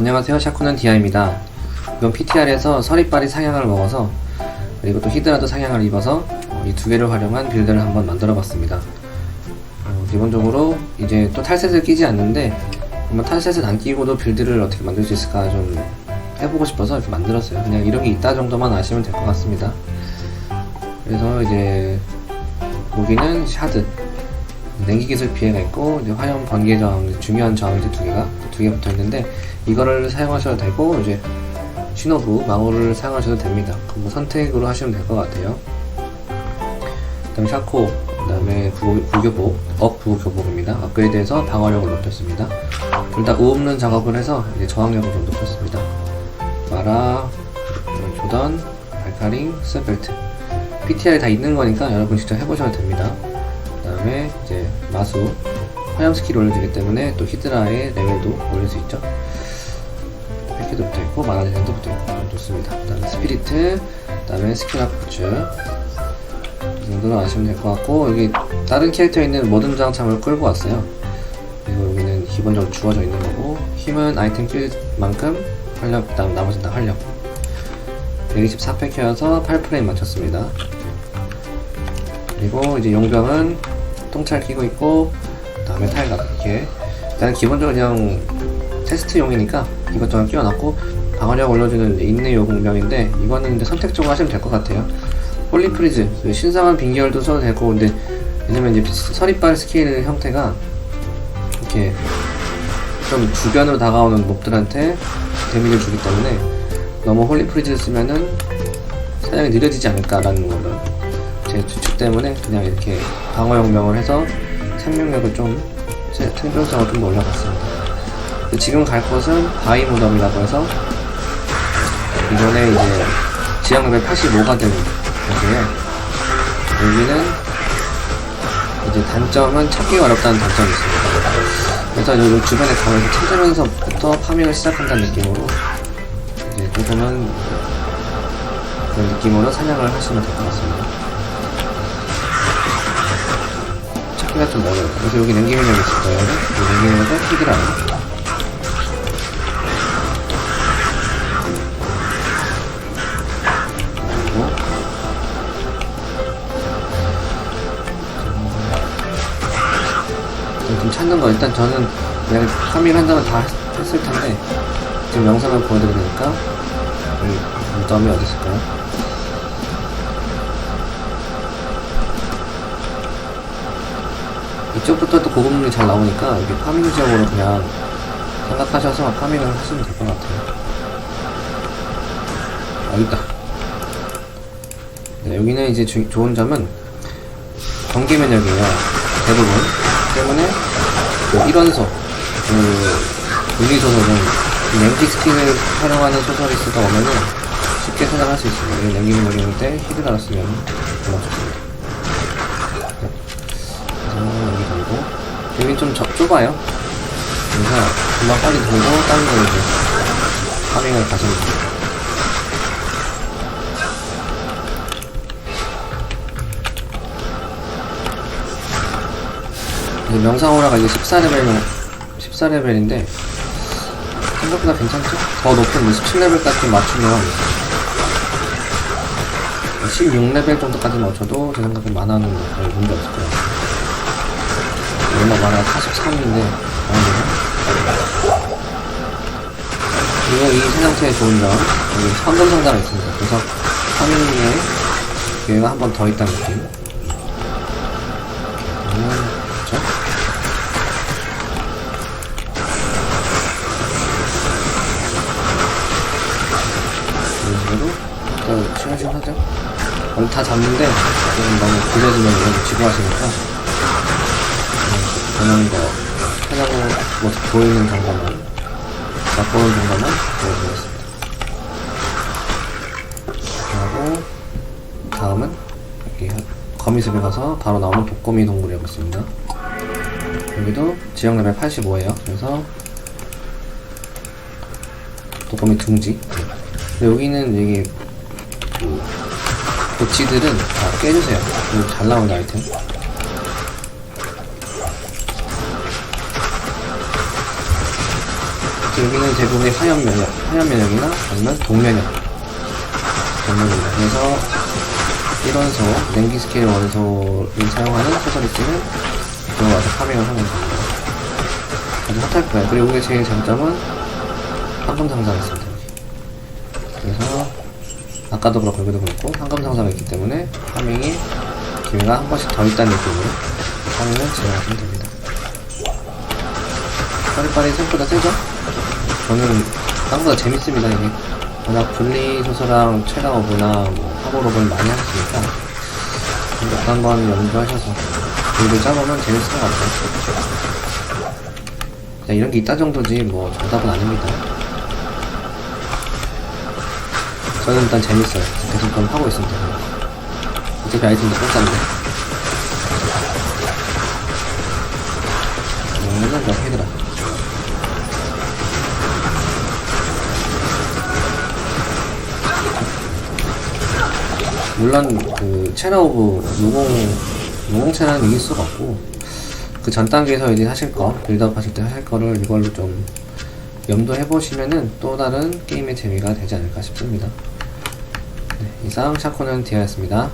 안녕하세요. 샤쿠는 디아입니다. 이번 PTR에서 서리빨이 상향을 먹어서 그리고 또 히드라도 상향을 입어서 어, 이두 개를 활용한 빌드를 한번 만들어 봤습니다. 어, 기본적으로 이제 또 탈셋을 끼지 않는데 한번 탈셋을 안 끼고도 빌드를 어떻게 만들 수 있을까 좀 해보고 싶어서 이렇게 만들었어요. 그냥 이런 게 있다 정도만 아시면 될 것 같습니다. 그래서 이제 무기는 샤드 냉기 기술 피해가 있고 이제 화염 번개 저항 중요한 저항이 두 개가 두 개 붙어 있는데 이거를 사용하셔도 되고 이제 신호부 마우를 사용하셔도 됩니다. 그럼 뭐 선택으로 하시면 될 것 같아요. 그다음 샤코 그다음에 부- 부교복 업 부교복입니다. 업그레이드해서 방어력을 높였습니다. 둘 다 우없는 작업을 해서 이제 저항력을 좀 높였습니다. 마라 조던 알카링 스벨트 PTR이 다 있는 거니까 여러분 직접 해보셔도 됩니다. 그 다음에 이제 마수 화염 스킬 올려주기 때문에 또 히드라의 레벨도 올릴 수 있죠. 붙어 있고 대전도 붙어 있고 좋습니다. 그 다음에 스피리트, 그 다음에 스킬 아프츠 이 정도는 아시면 될 것 같고 여기 다른 캐릭터에 있는 모든 장착을 끌고 왔어요. 그리고 여기는 기본적으로 주어져 있는 거고 힘은 아이템 필만큼 활력, 그 다음 나머지는 다 활력 124팩이어서 8프레임 맞췄습니다. 그리고 이제 용병은 통찰 끼고 있고 그 다음에 탈각 이렇게 일단 기본적으로 그냥 테스트용이니까 이것저것 끼워놨고 방어력 올려주는 이제 인내 용병인데 이거는 이제 선택적으로 하시면 될 것 같아요 홀리프리즈 그 신성한 빙결도 써도 되고 근데 왜냐면 이제 서리빨 스킬 형태가 이렇게 좀 주변으로 다가오는 몹들한테 데미지를 주기 때문에 너무 홀리프리즈를 쓰면은 사냥이 느려지지 않을까라는 거를 제 추측 때문에 그냥 이렇게 방어용명을 해서 생명력을 좀 세- 생존성을 좀 올려봤습니다. 근데 지금 갈 곳은 바위 무덤이라고 해서 이번에 이제 레벨 85가 된 곳이에요. 여기는 이제 단점은 찾기가 어렵다는 단점이 있습니다. 그래서 요 주변에 가면서 찾으면서부터 파밍을 시작한다는 느낌으로 이제 조금은 그런 느낌으로 사냥을 하시면 될 것 같습니다. 찾기가 좀 어려워요. 그래서 여기 냉기 능력이 있을 거예요. 이 냉기 능력은 히드라예 좀- 좀 찾는 거 일단 저는 그냥 파밍 한다면 다 했- 했을 텐데 지금 영상을 보여드리니까 이 무덤이 어디 있을까요? 이쪽부터 또 고급물이 잘 나오니까 이게 파밍 지역으로 그냥 생각하셔서 파밍을 하시면 될 것 같아요. 아, 있다. 네, 여기는 이제 주- 좋은 점은 경계 면역이에요. 대부분. 때문에 그 1원소, 그 분리소설은 냉기 스킨을 활용하는 소설리스트가 오면은 쉽게 사냥할 수 있습니다. 이 냉기 면역일 때 히드라를 쓰면 정말 좋습니다. 여기 돌고 여긴 좀 좁- 좁아요 그래서 금방 빨리 돌고 다른 거 이제 파밍을 돼요 이제 명상오라가 이게 14레벨 14레벨인데 생각보다 괜찮죠? 더 높은 17레벨까지 맞추면 16레벨 정도까지 맞춰도 제 생각엔 만화는 거의 문제 없을 거예요. 얼마 만화 43인데, 그리고 이 사냥터의 좋은 점, 여기 상자가 있습니다. 그래서 파밍에 기회가 한 번 더 있다는 느낌. 또 시간시간 하죠. 다 잡는데 지금 너무 길어지면 이런 지루하시니까 그냥 거 하자고 뭐 보이는 정도만 맛보는 정도만 보여드리겠습니다. 그리고 다음은 여기 거미숲에 가서 바로 나오는 독거미 동굴에 가겠습니다. 여기도 지역 레벨 85예요. 그래서 독거미 둥지. 근데 여기는 이게 그 고치들은 다 깨주세요. 이거 잘 나오는 아이템. 여기는 대부분의 화염 면역, 화염 면역이나 아니면 동면역. 동면역입니다. 그래서 1원소, 냉기 스케일 원소를 사용하는 소설리스는 들어와서 파밍을 하면 됩니다. 아주 핫할 거예요. 그리고 이게 제일 장점은 상자가 있습니다. 그래서 아까도 그렇고 여기도 그렇고 황금 상자가 있기 때문에 파밍이 기회가 한 번씩 더 있다는 느낌으로 파밍을 진행하시면 됩니다. 빠리빠리 생각보다 세죠? 저는 생각보다 재밌습니다 이게 워낙 분리소설랑 최강어부나 뭐 화보록을 많이 하셨으니까 이렇게 한번 연구하셔서 글을 짜보면 재밌을 것 같아요 자, 이런 게 있다 정도지 뭐 정답은 아닙니다 저는 일단 재밌어요. 그럼 하고 있습니다. 어차피 아이템도 공짜인데 오늘은 몇 헤드라. 물론 그 채널 오브 노공 노공 채널은 이길 수가 없고 그 전 단계에서 이제 하실 거 빌드업 하실 때 하실 거를 이걸로 좀 염두해 보시면은 또 다른 게임의 재미가 되지 않을까 싶습니다. 네, 이상 샤코는 디아였습니다.